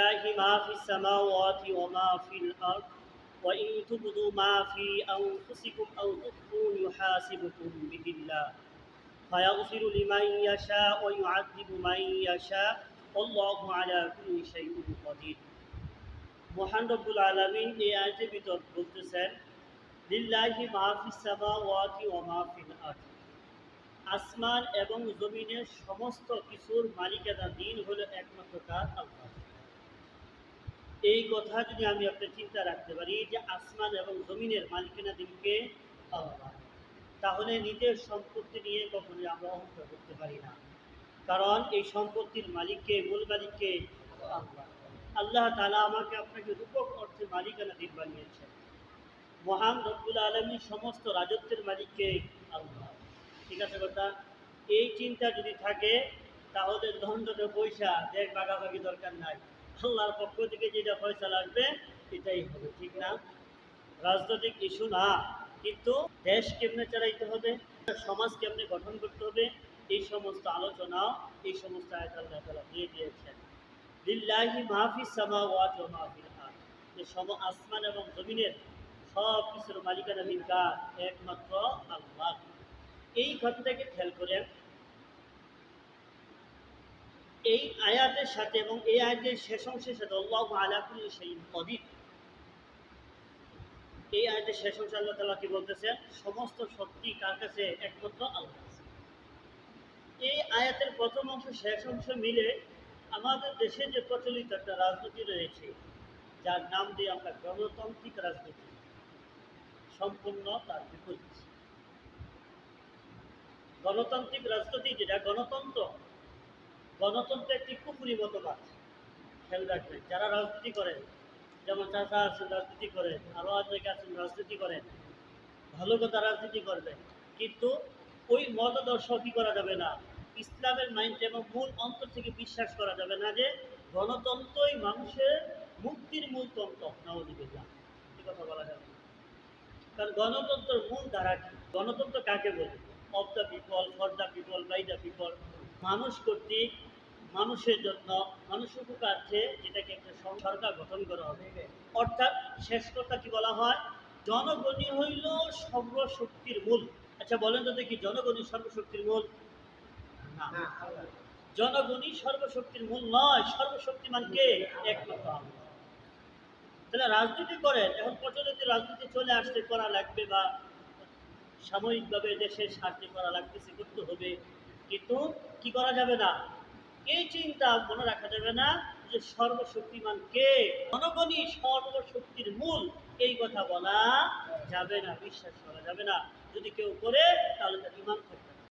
لله ما في السماوات وما في الأرض وإن تبدوا ما في أنفسكم أو تخفوا يحاسبكم به الله فيغفر لمن يشاء ويعذب من يشاء والله على كل شيء قدير মহান রব্বুল আলমিন এই আয়তের ভিতর বলতেছেন লিল্লাহি মাহফিস সামাওয়াতি ওয়া মাহফিল আরদ আসমান এবং জমিনের সমস্ত কিছুর মালিকানা দিন হলো একমাত্র তার আল্লাহ এই কথা যদি আমি আপনার চিন্তা রাখতে পারি যে আসমান এবং জমিনের মালিকানা দিনকে আল্লাহ তাহলে নিজের সম্পত্তি নিয়ে কখনোই আমরা অহংকার করতে পারি না। কারণ এই সম্পত্তির মালিককে, মূল মালিককে আল্লাহ। আল্লাহ তালা আমাকে আপনাকে রূপক অর্থে মালিকানা দিন বানিয়েছেন। মহান রব্বুল আলমী সমস্ত রাজত্বের মালিককে আল্লাহ। ঠিক আছে কথা এই চিন্তা যদি থাকে, তাহলে দণ্ডনে পয়সা দেখ ভাগাভাগি দরকার নাই। আল্লাহর পক্ষ থেকে যেটা ফয়সালা আসবে, এটাই হবে, ঠিক না? রাজনৈতিক ইস্যু না, কিন্তু দেশ কেমনে চালাইতে হবে, সমাজ কেমনে গঠন করতে হবে, এই সমস্ত আলোচনা, এই সমস্ত আয়াত দিয়ে দিয়েছেন। লিল্লাহি মাহফিস সামাওয়াত ওয়া মাহফিল আরদ। যে সম আসমান এবং জমিনের সব কিছুর মালিকানাধীন কার একমাত্র আল্লাহ। এই কথাটাকে খেয়াল করেন এই আয়াতের সাথে এবং এই আয়াতের শেষ অংশের সাথে আল্লাহ আলাকুল সেই কদির। এই আয়াতের শেষ অংশে আল্লাহ তালা কি বলতেছেন সমস্ত শক্তি কার কাছে? একমাত্র আল্লাহ এই আয়াতের প্রথম অংশ, শেষ অংশ মিলে আমাদের দেশে যে প্রচলিত একটা রাজনীতি রয়েছে, যার নাম দিয়ে আমরা গণতান্ত্রিক রাজনীতি সম্পূর্ণ তার বিপরীত। গণতান্ত্রিক রাজনীতি যেটা গণতন্ত্র গণতন্ত্র একটি কুপুরি মতবাদ। খেয়াল রাখবেন, যারা রাজনীতি করেন যেমন চাষা আছেন, রাজনীতি করেন আরও অনেকে আছেন, রাজনীতি করেন ভালো কথা রাজনীতি করবেন কিন্তু ওই মতাদর্শ কী করা যাবে না? ইসলামের মাইন্ড এবং মূল অন্তর থেকে বিশ্বাস করা যাবে না যে, গণতন্ত্রই মানুষের মুক্তির মূল তন্ত্র। নবদিবিল্লা কথা বলা যাবে। কারণ গণতন্ত্রের মূল ধারা কি? গণতন্ত্র কাকে বলে? Of the people for the people by the people মানুষ কর্তৃক মানুষের জন্য মানুষ উপকার্থে যেটাকে একটা সরকার গঠন করা হবে। অর্থাৎ শেষ কথা কি বলা হয়? জনগণই হইল সর্বশক্তির মূল। আচ্ছা বলেন তো দেখি জনগণই সর্বশক্তির মূল? না। জনগণই সর্বশক্তির মূল নয় সর্বশক্তিমান কে? একমাত্র। তাহলে রাজনীতি করেন এখন প্রচলিত রাজনীতি চলে আসতে করা লাগবে বা সাময়িকভাবে দেশের স্বার্থে করা লাগতেছে করতে হবে। কিন্তু কি করা যাবে না? এই চিন্তা মনে রাখা যাবে না যে সর্বশক্তিমান কে? জনগণই সর্বশক্তির মূল। এই কথা বলা যাবে না, বিশ্বাস করা যাবে না। যদি কেউ করে, তাহলে তার ইমান করতে